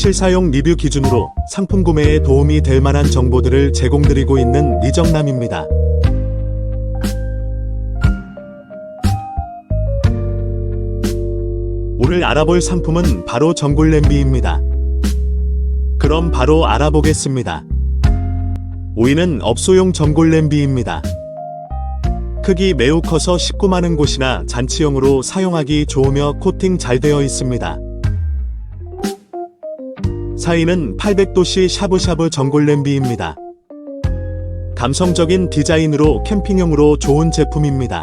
실사용 리뷰 기준으로 상품 구매에 도움이 될 만한 정보들을 제공드리고 있는 리정남입니다. 오늘 알아볼 상품은 바로 전골 냄비입니다. 그럼 바로 알아보겠습니다. 5위는 업소용 전골 냄비입니다. 크기 매우 커서 식구 많은 곳이나 잔치용으로 사용하기 좋으며 코팅 잘 되어 있습니다. 4위는 800도씨 샤브샤브 전골 냄비입니다. 감성적인 디자인으로 캠핑용으로 좋은 제품입니다.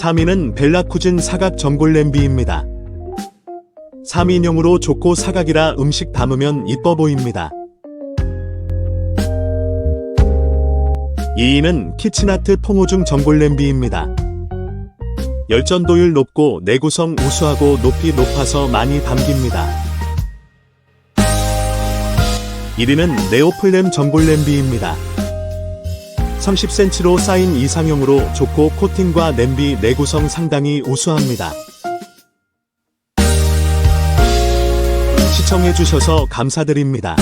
3위는 벨라쿠진 사각 전골 냄비입니다. 3인용으로 좋고 사각이라 음식 담으면 이뻐 보입니다. 2위는 키친아트 통오중 전골 냄비입니다. 열전도율 높고 내구성 우수하고 높이 높아서 많이 담깁니다. 1위는 네오플렘 전골 냄비입니다. 30cm로 쌓인 이상형으로 좋고 코팅과 냄비 내구성 상당히 우수합니다. 시청해주셔서 감사드립니다.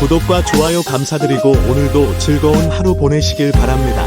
구독과 좋아요 감사드리고 오늘도 즐거운 하루 보내시길 바랍니다.